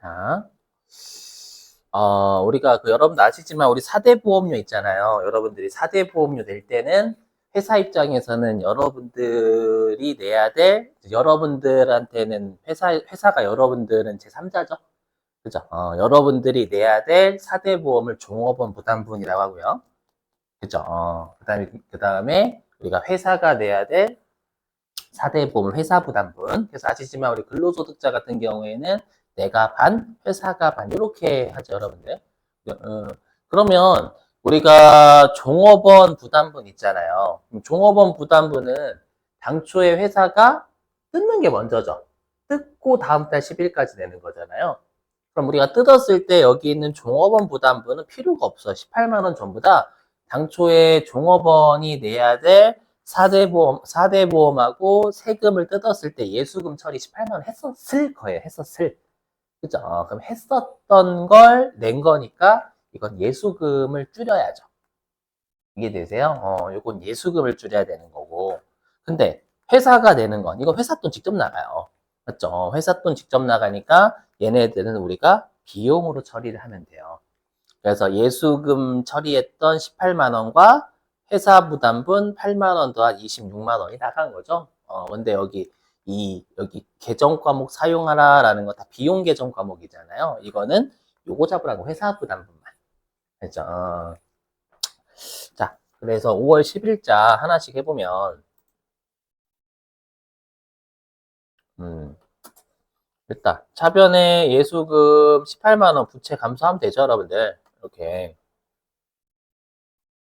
자, 어, 우리가 그 여러분 아시지만 우리 4대 보험료 있잖아요. 여러분들이 4대 보험료 낼 때는 회사 입장에서는 여러분들이 내야 될, 여러분들한테는 회사, 회사가 여러분들은 제3자죠. 그죠? 어, 여러분들이 내야 될 4대 보험을 종업원 부담분이라고 하고요. 그죠? 어, 그 다음에, 그 다음에 우리가 회사가 내야 될 4대 보험을 회사 부담분. 그래서 아시지만 우리 근로소득자 같은 경우에는 내가 반, 회사가 반, 이렇게 하죠, 여러분들. 어, 그러면 우리가 종업원 부담분 있잖아요. 종업원 부담분은 당초에 회사가 뜯는 게 먼저죠. 뜯고 다음 달 10일까지 내는 거잖아요. 그럼 우리가 뜯었을 때 여기 있는 종업원 부담분은 필요가 없어. 18만 원 전부 다 당초에 종업원이 내야 될 4대 보험, 4대 보험하고 세금을 뜯었을 때 예수금 처리 18만 원 했었을 거예요. 했었을. 그죠? 어, 그럼 했었던 걸 낸 거니까 이건 예수금을 줄여야죠. 이해되세요? 어, 이건 예수금을 줄여야 되는 거고. 근데 회사가 내는 건, 이거 회사 돈 직접 나가요. 맞죠? 회사 돈 직접 나가니까 얘네들은 우리가 비용으로 처리를 하면 돼요. 그래서 예수금 처리했던 18만 원과 회사 부담분 8만 원 더한 26만 원이 나간 거죠. 어, 근데 여기 이 여기 계정 과목 사용하라라는 거 다 비용 계정 과목이잖아요. 이거는 요거 잡으라고 회사 부담분만. 그죠? 어. 자, 그래서 5월 10일자 하나씩 해보면 음. 됐다. 차변에 예수금 18만 원 부채 감소하면 되죠, 여러분들. 이렇게.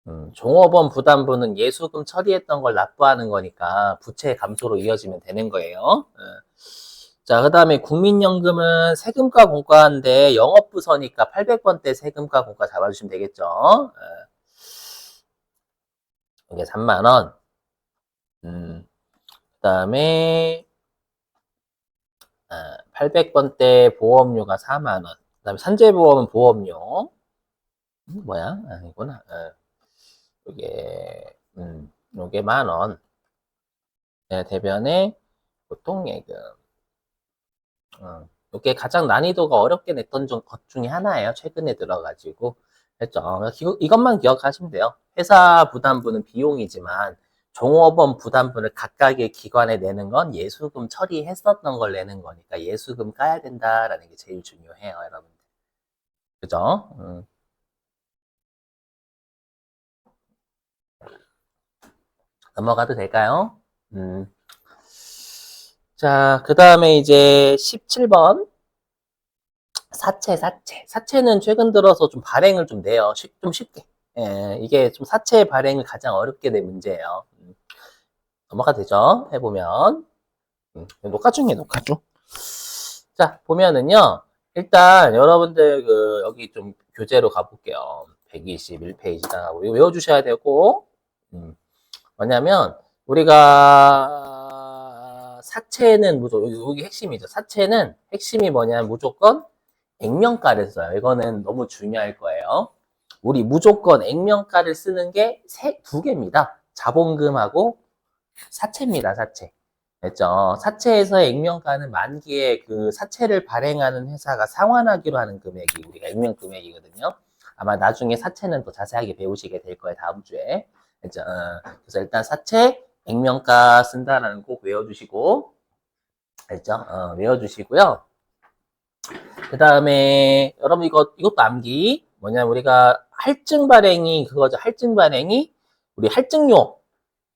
음, 종업원 부담분은 예수금 처리했던 걸 납부하는 거니까 부채 감소로 이어지면 되는 거예요. 예. 자, 그 다음에 국민연금은 세금과 공과인데 영업부서니까 800번대 세금과 공과 잡아주시면 되겠죠. 예. 이게 3만원. 음, 그 다음에 800번대 보험료가 4만원. 그 다음에 산재보험은 보험료. 음, 뭐야? 아니구나. 어. 요게, 음, 요게 만 원. 네, 대변에 보통 예금. 어, 요게 가장 난이도가 어렵게 냈던 중- 것 중에 하나예요. 최근에 들어가지고. 했죠. 어, 기- 이것만 기억하시면 돼요. 회사 부담분은 비용이지만, 종업원 부담분을 각각의 기관에 내는 건 예수금 처리했었던 걸 내는 거니까 예수금 까야 된다라는 게 제일 중요해요, 여러분들. 그죠? 음. 넘어가도 될까요? 음. 자, 그 다음에 이제 17번. 사채, 사채. 사채는 최근 들어서 좀 발행을 좀 내요. 쉽- 좀 쉽게. 예, 이게 좀 사채 발행을 가장 어렵게 된 문제예요. 음. 넘어가 되죠? 해보면. 음, 녹화 중에 녹화 중. 자, 보면은요. 일단 여러분들 그 여기 좀 교재로 가볼게요. 121페이지다. 우리 외워주셔야 되고, 음, 뭐냐면 우리가 사채는 무조건 여기, 핵심이죠. 사채는 핵심이 뭐냐면 무조건 액면가를 써요. 이거는 너무 중요할 거예요. 우리 무조건 액면가를 쓰는 게 두 개입니다. 자본금하고 사채입니다. 사채. 됐죠? 사채에서의 액면가는 만기에 그 사채를 발행하는 회사가 상환하기로 하는 금액이 우리가 액면 금액이거든요. 아마 나중에 사채는 또 자세하게 배우시게 될 거예요. 다음 주에. 됐죠? 어, 그래서 일단 사채 액면가 쓴다라는 거꼭 외워주시고, 알죠? 어, 외워주시고요. 그 다음에 여러분 이거 이것도 암기 뭐냐 우리가 할증 발행이 그거죠. 할증 발행이 우리 할증료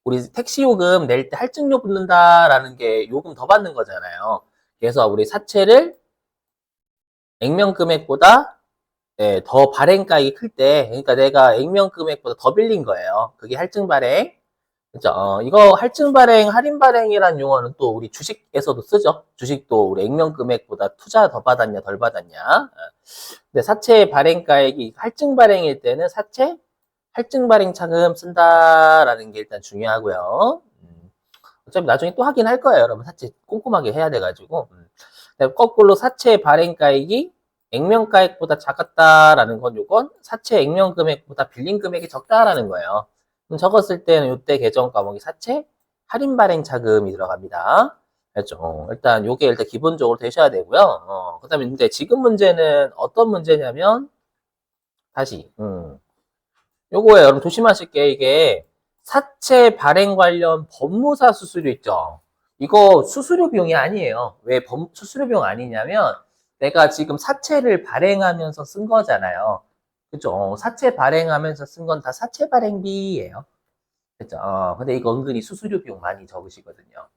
우리 택시 요금 낼 때 할증료 붙는다라는 게 요금 더 받는 거잖아요. 그래서 우리 사채를 액면 금액보다 네, 더 발행가액이 클 때, 그러니까 내가 액면 금액보다 더 빌린 거예요. 그게 할증 발행. 그죠? 어, 이거 할증 발행, 할인 발행이란 용어는 또 우리 주식에서도 쓰죠. 주식도 우리 액면 금액보다 투자 더 받았냐, 덜 받았냐. 어. 근데 사채 발행가액이 할증 발행일 때는 사채, 할증 발행 차금 쓴다라는 게 일단 중요하고요. 음, 어차피 나중에 또 확인할 거예요, 여러분. 사채 꼼꼼하게 해야 돼가지고. 음. 거꾸로 사채 발행가액이 액면가액보다 작았다라는 건 요건 사채 액면 금액보다 빌린 금액이 적다라는 거예요. 그럼 적었을 때는 이때 계정 과목이 사채 할인 발행 차금이 들어갑니다. 어, 일단 요게 일단 기본적으로 되셔야 되고요. 어, 그 다음에 근데 지금 문제는 어떤 문제냐면, 다시, 음. 요거에 여러분 조심하실 게 이게 사채 발행 관련 법무사 수수료 있죠. 이거 수수료 비용이 아니에요. 왜 법, 수수료 비용 아니냐면 내가 지금 사채를 발행하면서 쓴 거잖아요. 그죠? 어, 사채 발행하면서 쓴 건 다 사채 발행비예요. 그죠? 어, 근데 이거 은근히 수수료 비용 많이 적으시거든요.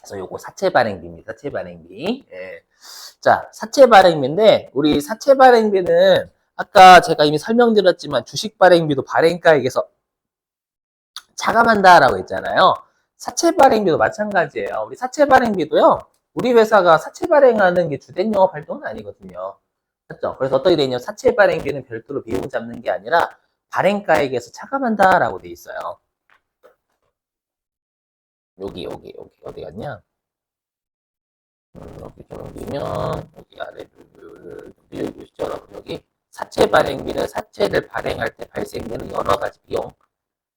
그래서 요거 사채 발행비입니다. 사채 발행비. 예. 자, 사채 발행비인데 우리 사채 발행비는 아까 제가 이미 설명드렸지만 주식 발행비도 발행가액에서 차감한다라고 했잖아요. 사채 발행비도 마찬가지예요. 우리 사채 발행비도요. 우리 회사가 사채 발행하는 게 주된 영업 활동은 아니거든요. 맞죠? 그래서 어떻게 되냐? 사채 발행비는 별도로 비용 잡는 게 아니라 발행가액에서 차감한다라고 돼 있어요. 여기 여기 여기 어디 갔냐? 음, 여기 좀 보면 여기 아래 여기 여기 여러분 여기 사채 발행비는 사채를 발행할 때 발생되는 여러 가지 비용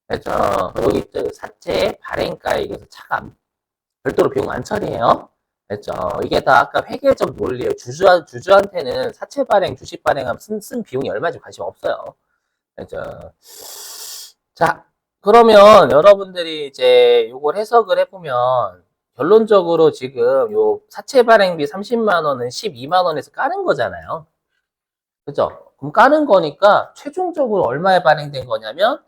그렇죠 여기 사채 발행가액에서 차감 별도로 비용 안 처리해요 그렇죠 이게 다 아까 회계적 논리예요 주주 주주한테는 사채 발행 주식 발행하면 쓴, 쓴 비용이 얼마인지 관심 없어요 그렇죠 자 그러면 여러분들이 이제 이걸 해석을 해보면 결론적으로 지금 요 사채 발행비 30만 원은 12만 원에서 까는 거잖아요. 그죠? 그럼 까는 거니까 최종적으로 얼마에 발행된 거냐면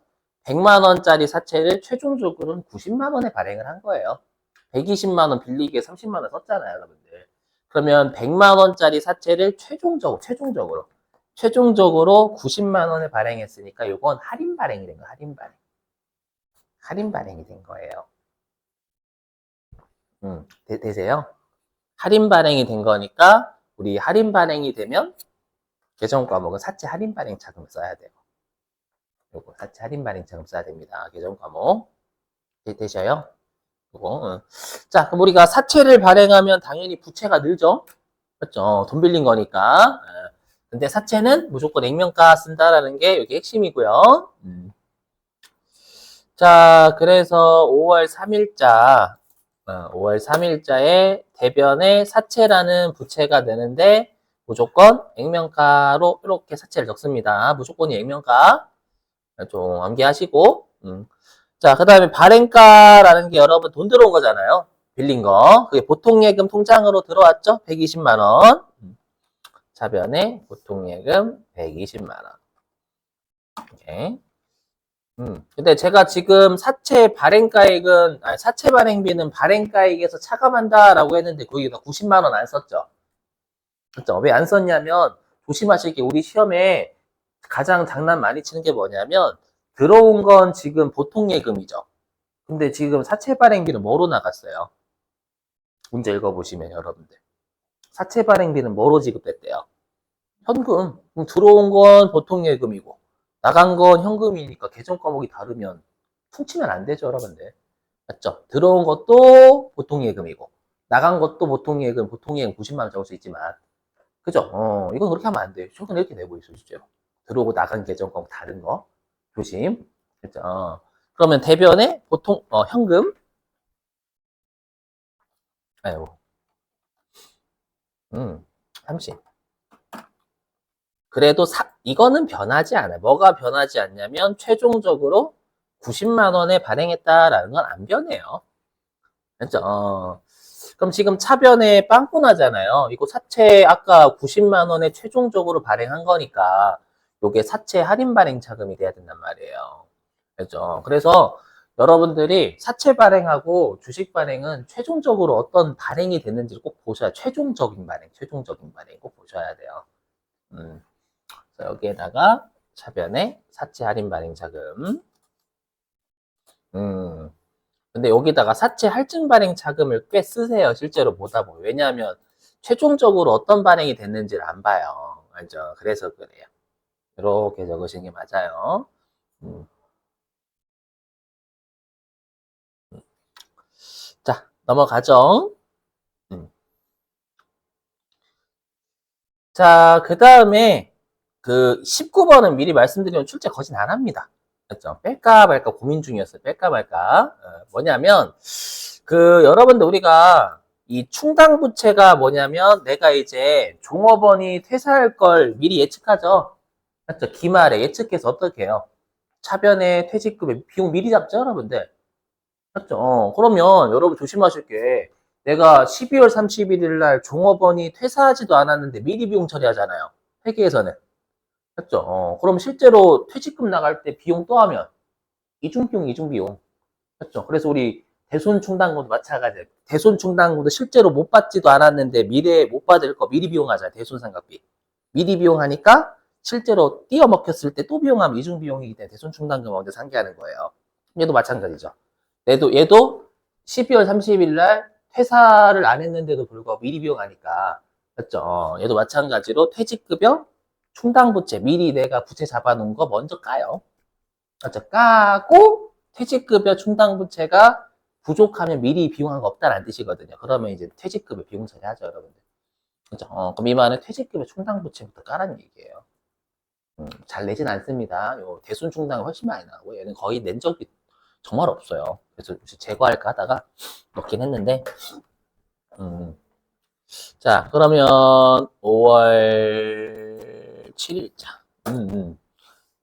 100만 원짜리 사채를 최종적으로는 90만 원에 발행을 한 거예요. 120만 원 빌리기에 30만 원 썼잖아요, 여러분들. 그러면 100만 원짜리 사채를 최종적으로 최종적으로 최종적으로 90만 원에 발행했으니까 이건 할인 발행이 된 거예요. 할인 발행. 할인 발행이 된 거예요. 음, 되, 되세요? 할인 발행이 된 거니까 우리 할인 발행이 되면 계정 과목은 사채 할인 발행 자금 써야 돼요. 요거 사채 할인 발행 자금 써야 됩니다. 계정 과목 되, 되셔요? 요거. 응. 자, 그럼 우리가 사채를 발행하면 당연히 부채가 늘죠. 그렇죠? 돈 빌린 거니까. 예. 근데 사채는 무조건 액면가 쓴다라는 게 여기 핵심이고요. 음. 자, 그래서 5월 3일자 5월 3일자에 대변에 사채라는 부채가 되는데 무조건 액면가로 이렇게 사채를 적습니다. 무조건이 액면가 좀 암기하시고 음. 자, 그 다음에 발행가라는 게 여러분 돈 들어온 거잖아요. 빌린 거. 그게 보통예금 통장으로 들어왔죠? 120만 원. 자변에 보통예금 120만 원. 오케이. 음, 근데 제가 지금 사채 발행가액은, 아니, 사채 발행비는 발행가액에서 차감한다라고 했는데 거기다 90만원 안 썼죠. 그죠? 왜 안 썼냐면, 조심하실 게 우리 시험에 가장 장난 많이 치는 게 뭐냐면, 들어온 건 지금 보통 예금이죠. 근데 지금 사채 발행비는 뭐로 나갔어요? 문제 읽어보시면 여러분들. 사채 발행비는 뭐로 지급됐대요? 현금. 그럼 들어온 건 보통 예금이고, 나간 건 현금이니까 계정 과목이 다르면 퉁치면 안 되죠, 여러분들. 맞죠? 들어온 것도 보통 예금이고, 나간 것도 보통 예금, 보통 예금 90만 원 적을 수 있지만, 그죠? 어, 이건 그렇게 하면 안 돼요. 최근 이렇게 내고 있어요, 실제로. 들어오고 나간 계정 과목 다른 거. 조심. 그죠? 어. 그러면 대변에 보통, 어, 현금. 아이고. 음, 30. 그래도 사, 이거는 변하지 않아요. 뭐가 변하지 않냐면 최종적으로 90만 원에 발행했다라는 건 안 변해요. 그렇죠? 어. 그럼 지금 차변에 빵꾸 나잖아요. 이거 사채 아까 90만 원에 최종적으로 발행한 거니까 요게 사채 할인 발행 자금이 돼야 된단 말이에요. 그렇죠? 그래서 여러분들이 사채 발행하고 주식 발행은 최종적으로 어떤 발행이 됐는지를 꼭 보셔야 최종적인 발행, 최종적인 발행 꼭 보셔야 돼요. 음. 여기에다가 차변에 사채 할인 발행 자금. 음. 근데 여기다가 사채 할증 발행 자금을 꽤 쓰세요. 실제로 보다 보면. 왜냐하면 최종적으로 어떤 발행이 됐는지를 안 봐요. 알죠? 그래서 그래요. 이렇게 적으시는 게 맞아요. 음. 자, 넘어가죠. 음. 자, 그 다음에 그 19번은 미리 말씀드리면 출제 거진 안 합니다. 그렇죠? 뺄까 말까 고민 중이었어요. 뺄까 말까. 어, 뭐냐면 그 여러분들 우리가 이 충당 부채가 뭐냐면 내가 이제 종업원이 퇴사할 걸 미리 예측하죠. 맞죠? 기말에 예측해서 어떻게 해요? 차변에 퇴직금에 비용 미리 잡죠, 여러분들. 맞죠? 어, 그러면 여러분 조심하실 게 내가 12월 31일 날 종업원이 퇴사하지도 않았는데 미리 비용 처리하잖아요. 회계에서는. 맞죠? 어, 그럼 실제로 퇴직금 나갈 때 비용 또 하면 이중비용, 이중비용. 맞죠? 그래서 우리 대손 충당금도 마찬가지예요. 대손 충당금도 실제로 못 받지도 않았는데 미래에 못 받을 거 미리 비용하잖아요. 대손 상각비. 미리 비용하니까 실제로 띄어 먹혔을 때 또 비용하면 이중 비용이기 때문에 대손 충당금 먼저 상기하는 거예요. 얘도 마찬가지죠. 얘도 얘도 12월 30일 날 퇴사를 안 했는데도 불구하고 미리 비용하니까 맞죠? 어, 얘도 마찬가지로 퇴직급여 충당 부채 미리 내가 부채 잡아놓은 거 먼저 까요. 맞죠? 까고 퇴직급여 충당 부채가 부족하면 미리 비용한 거 없다는 뜻이거든요. 그러면 이제 퇴직급여 비용 처리하죠, 여러분들. 그죠? 어, 그럼 이 말은 퇴직급여 충당 부채부터 까라는 얘기예요. 음, 잘 내진 않습니다. 요 대손 충당이 훨씬 많이 나오고 얘는 거의 낸 적이 정말 없어요. 그래서 제거할까 하다가 넣긴 했는데 음. 자 그러면 5월 7일자 음, 음.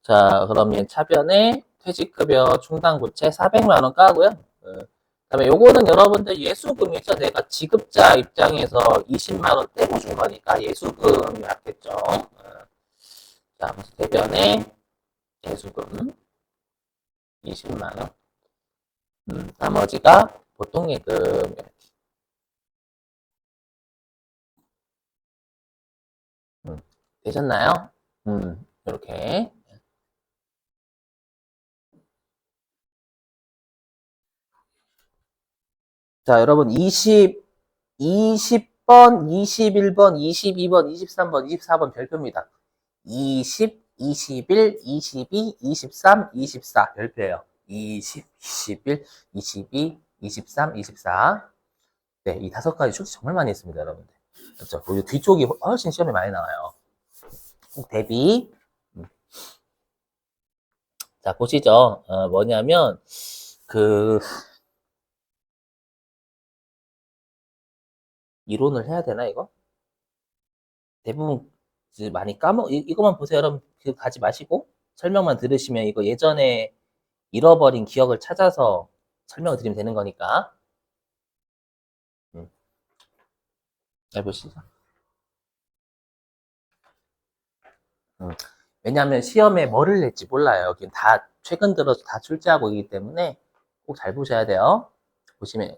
자 그러면 차변에 퇴직급여 충당부채 400만원 까고요. 어, 그다음에 요거는 여러분들 예수금이죠. 내가 지급자 입장에서 20만원 떼고 준 거니까 예수금이 맞겠죠. 어. 자, 대변에 예수금 20만원. 음, 나머지가 보통 예금. 음, 되셨나요? 음, 이렇게. 자, 여러분 20, 20번, 21번, 22번, 23번, 24번 별표입니다. 20, 21, 22, 23, 24 별표예요. 20, 21, 22, 23, 24. 네, 이 다섯 가지 출제 정말 많이 했습니다, 여러분들. 그렇죠? 그리고 뒤쪽이 훨씬 시험에 많이 나와요. 꼭 대비. 음. 자, 보시죠. 어, 뭐냐면, 그, 이론을 해야 되나, 이거? 대부분 많이 까먹, 이, 이것만 보세요, 여러분. 그 가지 마시고, 설명만 들으시면 이거 예전에 잃어버린 기억을 찾아서 설명을 드리면 되는 거니까. 음. 잘 보시죠. 음. 왜냐하면 시험에 뭐를 낼지 몰라요. 여긴 다 최근 들어서 다 출제하고 있기 때문에 꼭 잘 보셔야 돼요. 보시면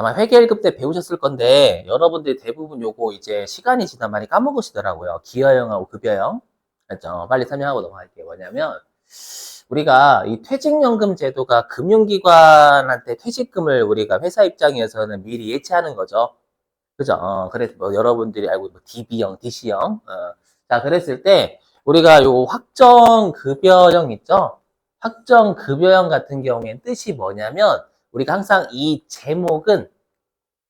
아마 회계 1급 때 배우셨을 건데 여러분들이 대부분 요거 이제 시간이 지나 많이 까먹으시더라고요. 기여형하고 급여형. 그렇죠? 빨리 설명하고 넘어갈게요. 뭐냐면 우리가 이 퇴직연금 제도가 금융기관한테 퇴직금을 우리가 회사 입장에서는 미리 예치하는 거죠. 그죠? 어, 그래서 뭐 여러분들이 알고 뭐 DB형, DC형. 어. 자, 그랬을 때 우리가 요 확정 급여형 있죠? 확정 급여형 같은 경우에는 뜻이 뭐냐면 우리가 항상 이 제목은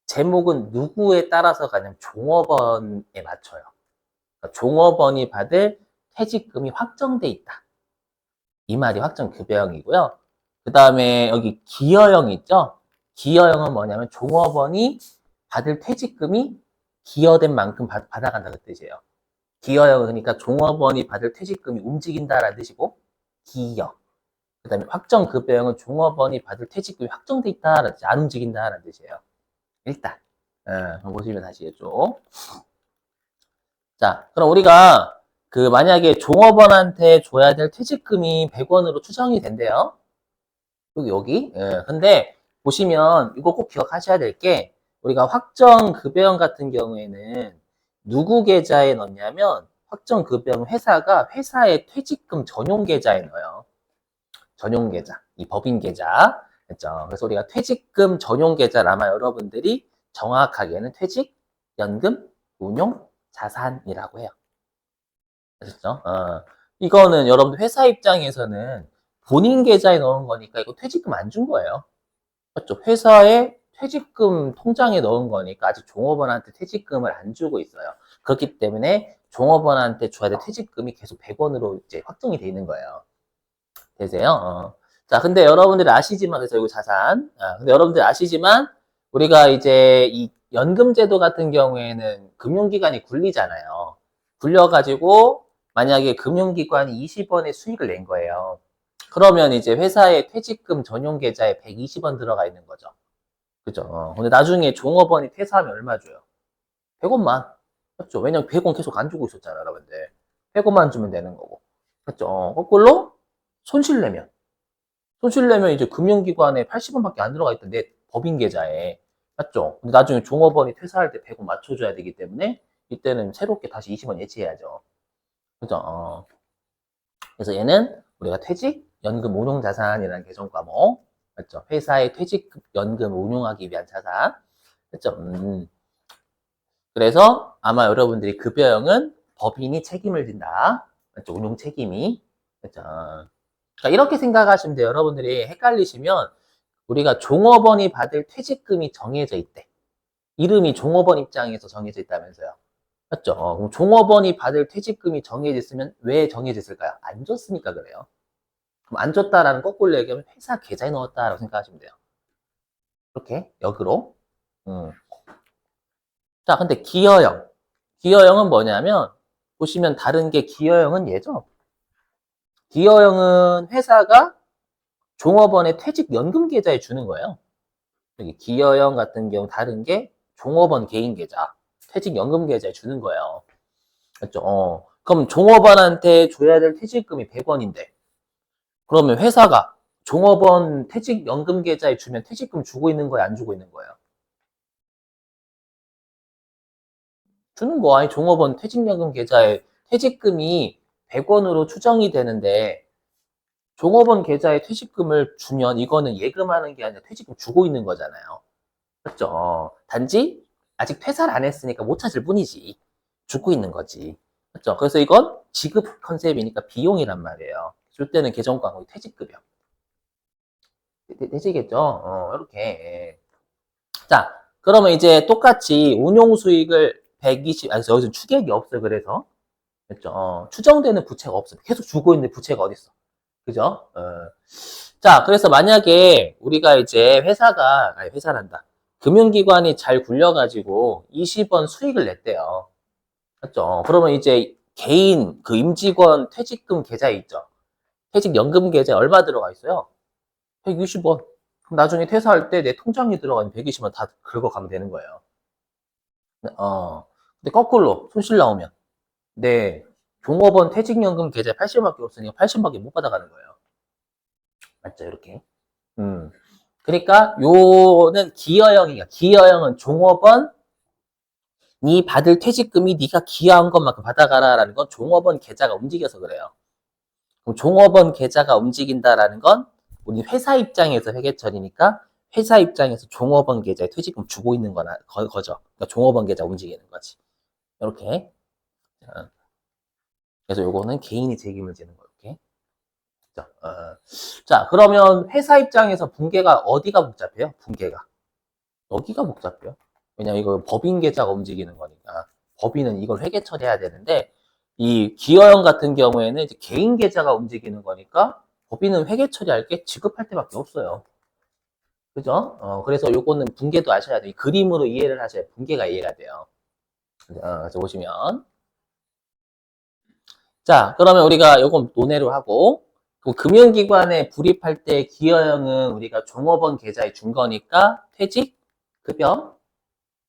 제목은 누구에 따라서 가냐면 종업원에 맞춰요. 그러니까 종업원이 받을 퇴직금이 확정돼 있다. 이 말이 확정 급여형이고요. 그 다음에 여기 기여형 있죠? 기여형은 뭐냐면 종업원이 받을 퇴직금이 기여된 만큼 받, 아간다는 뜻이에요. 기여형은 그러니까 종업원이 받을 퇴직금이 움직인다라는 뜻이고 기여. 그 다음에 확정 급여형은 종업원이 받을 퇴직금이 확정돼 있다라는 뜻이 안 움직인다라는 뜻이에요. 일단 예, 보시면 아시겠죠? 자, 그럼 우리가 그 만약에 종업원한테 줘야 될 퇴직금이 100원으로 추정이 된대요. 여기 여기. 예, 근데 보시면 이거 꼭 기억하셔야 될 게 우리가 확정 급여형 같은 경우에는 누구 계좌에 넣냐면 확정 급여형 회사가 회사의 퇴직금 전용 계좌에 넣어요. 전용 계좌, 이 법인 계좌. 했죠. 그래서 우리가 퇴직금 전용 계좌를 아마 여러분들이 정확하게는 퇴직, 연금, 운용, 자산이라고 해요. 아셨죠? 어, 이거는 여러분들 회사 입장에서는 본인 계좌에 넣은 거니까 이거 퇴직금 안 준 거예요. 맞죠? 회사에 퇴직금 통장에 넣은 거니까 아직 종업원한테 퇴직금을 안 주고 있어요. 그렇기 때문에 종업원한테 줘야 될 퇴직금이 계속 100원으로 이제 확정이 돼 있는 거예요. 되세요? 어. 자, 근데 여러분들이 아시지만, 그래서 이거 자산. 아, 근데 여러분들이 아시지만, 우리가 이제 이 연금제도 같은 경우에는 금융기관이 굴리잖아요. 굴려가지고, 만약에 금융기관이 20원의 수익을 낸 거예요. 그러면 이제 회사의 퇴직금 전용 계좌에 120원 들어가 있는 거죠. 그죠? 어, 근데 나중에 종업원이 퇴사하면 얼마 줘요? 100원만. 맞죠? 왜냐면 100원 계속 안 주고 있었잖아요, 여러분들. 100원만 주면 되는 거고. 맞죠? 어, 거꾸로 손실 내면. 손실 내면 이제 금융기관에 80원밖에 안 들어가 있던 내 법인 계좌에. 맞죠? 근데 나중에 종업원이 퇴사할 때 100원 맞춰줘야 되기 때문에 이때는 새롭게 다시 20원 예치해야죠. 그죠? 어. 그래서 얘는 우리가 퇴직, 연금 운용 자산이라는 개정 과목. 맞죠? 회사의 퇴직 연금 운용하기 위한 자산. 맞죠? 음. 그래서 아마 여러분들이 급여형은 법인이 책임을 진다. 맞죠? 운용 책임이. 맞죠? 그러니까 이렇게 생각하시면 돼요. 여러분들이 헷갈리시면 우리가 종업원이 받을 퇴직금이 정해져 있대. 이름이 종업원 입장에서 정해져 있다면서요. 맞죠? 어, 그럼 종업원이 받을 퇴직금이 정해져 있으면 왜 정해져 있을까요? 안 줬으니까 그래요. 그럼 안 줬다라는 거꾸로 얘기하면 회사 계좌에 넣었다라고 생각하시면 돼요. 이렇게 역으로. 음. 자, 근데 기여형. 기여형은 뭐냐면 보시면 다른 게 기여형은 얘죠. 기여형은 회사가 종업원의 퇴직연금 계좌에 주는 거예요. 여기 기여형 같은 경우 다른 게 종업원 개인 계좌, 퇴직연금 계좌에 주는 거예요. 맞죠? 어. 그럼 종업원한테 줘야 될 퇴직금이 100원인데, 그러면 회사가 종업원 퇴직연금 계좌에 주면 퇴직금 주고 있는 거예요? 안 주고 있는 거예요? 주는 거 아니 종업원 퇴직연금 계좌에 퇴직금이 100원으로 추정이 되는데 종업원 계좌에 퇴직금을 주면 이거는 예금하는 게 아니라 퇴직금 주고 있는 거잖아요. 그렇죠? 단지 아직 퇴사를 안 했으니까 못 찾을 뿐이지. 주고 있는 거지. 그렇죠? 그래서 이건 지급 컨셉이니까 비용이란 말이에요. 줄 때는 계정 광고 퇴직급여. 되- 되시겠죠? 어, 이렇게. 자, 그러면 이제 똑같이 운용 수익을 120, 아니, 여기서 추객이 없어, 그래서. 그죠? 어, 추정되는 부채가 없어. 계속 주고 있는 부채가 어딨어. 그죠? 어. 자, 그래서 만약에 우리가 이제 회사가, 아니, 회사란다. 금융기관이 잘 굴려가지고 20원 수익을 냈대요. 맞죠? 그러면 이제 개인, 그 임직원 퇴직금 계좌에 있죠. 퇴직연금 계좌에 얼마 들어가 있어요? 120원. 그럼 나중에 퇴사할 때 내 통장에 들어가는 120원 다 긁어가면 되는 거예요. 어. 근데 거꾸로 손실 나오면 네 종업원 퇴직연금 계좌에 80원밖에 없으니까 80원밖에 못 받아가는 거예요. 맞죠? 이렇게. 음. 그러니까 요는 기여형이야. 기여형은 종업원이 받을 퇴직금이 네가 기여한 것만큼 받아가라라는 건 종업원 계좌가 움직여서 그래요. 그럼 종업원 계좌가 움직인다라는 건 우리 회사 입장에서 회계처리니까 회사 입장에서 종업원 계좌에 퇴직금 주고 있는 거나 거, 죠 그러니까 종업원 계좌 움직이는 거지. 이렇게. 자, 그래서 요거는 개인이 책임을 지는 거 이렇게. 자, 어. 자, 그러면 회사 입장에서 분계가 어디가 복잡해요? 분계가. 여기가 복잡해요. 왜냐면 이거 법인 계좌가 움직이는 거니까. 법인은 이걸 회계 처리해야 되는데 이 기여형 같은 경우에는 이제 개인 계좌가 움직이는 거니까 법인은 회계 처리할 게 지급할 때밖에 없어요. 그죠? 어, 그래서 요거는 분계도 아셔야 돼요. 이 그림으로 이해를 하셔야 분계가 이해가 돼요. 어, 그래서 보시면. 자, 그러면 우리가 요건 논외로 하고, 그럼 금융기관에 불입할 때 기여형은 우리가 종업원 계좌에 준 거니까 퇴직, 급여.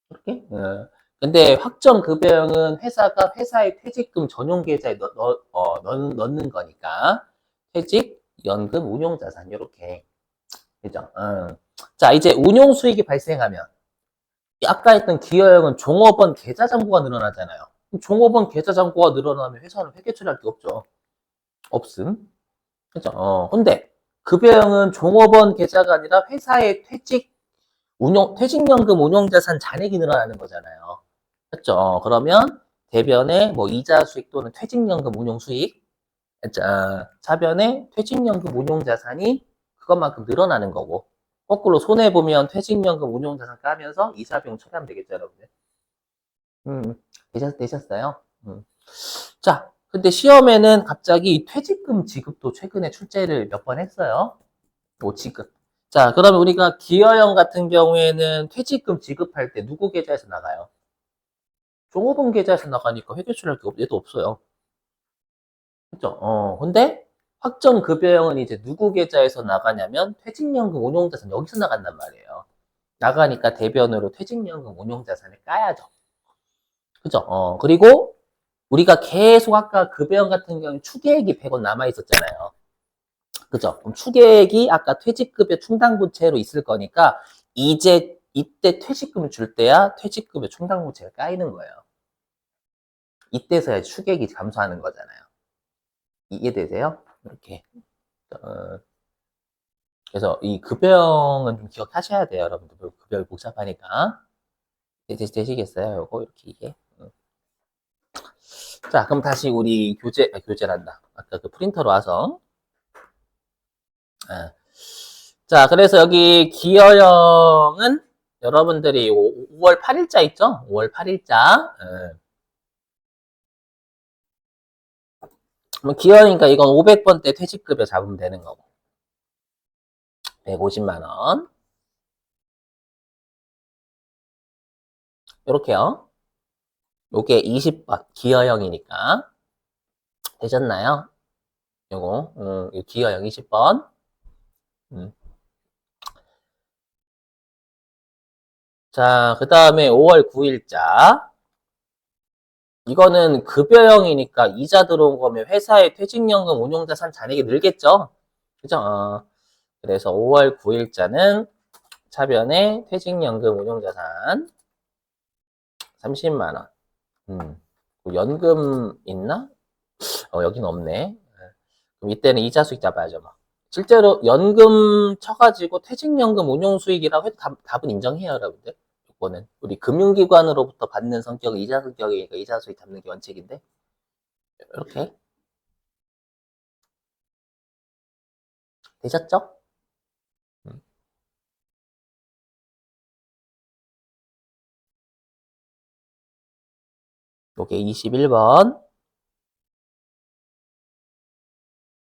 이렇게. 어. 근데 확정 급여형은 회사가 회사의 퇴직금 전용 계좌에 넣, 넣, 어, 넣, 넣는 거니까 퇴직, 연금, 운용자산 이렇게. 그죠? 어. 자, 이제 운용 수익이 발생하면 아까 했던 기여형은 종업원 계좌 잔고가 늘어나잖아요. 종업원 계좌 잔고가 늘어나면 회사는 회계 처리할 게 없죠. 없음. 그죠? 어, 근데 급여형은 종업원 계좌가 아니라 회사의 퇴직 운용 퇴직연금 운용자산 잔액이 늘어나는 거잖아요. 그죠? 어, 그러면 대변에 뭐 이자 수익 또는 퇴직연금 운용 수익, 자, 차변에 퇴직연금 운용 자산이 그것만큼 늘어나는 거고 거꾸로 손해 보면 퇴직연금 운용 자산 까면서 이사 비용 처리하면 되겠죠, 여러분들. 음, 되셨, 되셨어요? 음. 자, 근데 시험에는 갑자기 퇴직금 지급도 최근에 출제를 몇 번 했어요. 5취급. 자, 그러면 우리가 기여형 같은 경우에는 퇴직금 지급할 때 누구 계좌에서 나가요? 종업원 계좌에서 나가니까 회계처리할 게 없, 얘도 없어요. 그죠? 어, 근데 확정급여형은 이제 누구 계좌에서 나가냐면 퇴직연금 운용자산 여기서 나간단 말이에요. 나가니까 대변으로 퇴직연금 운용자산을 까야죠. 그죠? 어, 그리고 우리가 계속 아까 급여형 같은 경우는 추계액이 100원 남아 있었잖아요. 그죠? 그럼 추계액이 아까 퇴직급여 충당부채로 있을 거니까 이제 이때 퇴직금을 줄 때야 퇴직급여 충당부채가 까이는 거예요. 이때서야 추계액이 감소하는 거잖아요. 이해되세요? 이렇게. 어, 그래서 이 급여형은 좀 기억하셔야 돼요, 여러분들. 급여가 복잡하니까. 되, 되, 되시겠어요? 요거 이렇게 이게. 음. 자, 그럼 다시 우리 교재, 아, 교재란다. 아까 그 프린터로 와서. 아. 자, 그래서 여기 기여형은 여러분들이 5 월 8일자 있죠? 5월 8일자. 그럼 기여니까 이건 500번 때 퇴직급여 잡으면 되는 거고. 150만원. 요렇게요. 요게 20번. 기여형이니까. 되셨나요? 요거, 음, 이 기여형 20번. 음. 자, 그 다음에 5월 9일자. 이거는 급여형이니까 이자 들어온 거면 회사의 퇴직연금 운용자산 잔액이 늘겠죠? 그죠? 어, 그래서 5월 9일자는 차변에 퇴직연금 운용자산 30만원. 음, 연금 있나? 어, 여긴 없네. 그럼 이때는 이자 수익 잡아야죠, 뭐. 실제로 연금 쳐가지고 퇴직연금 운용 수익이라고 해도 답, 답은 인정해요, 여러분들. 이거는 우리 금융기관으로부터 받는 성격은 이자 성격이니까 이자 수익 잡는 게 원칙인데 이렇게 되셨죠? 요게 21번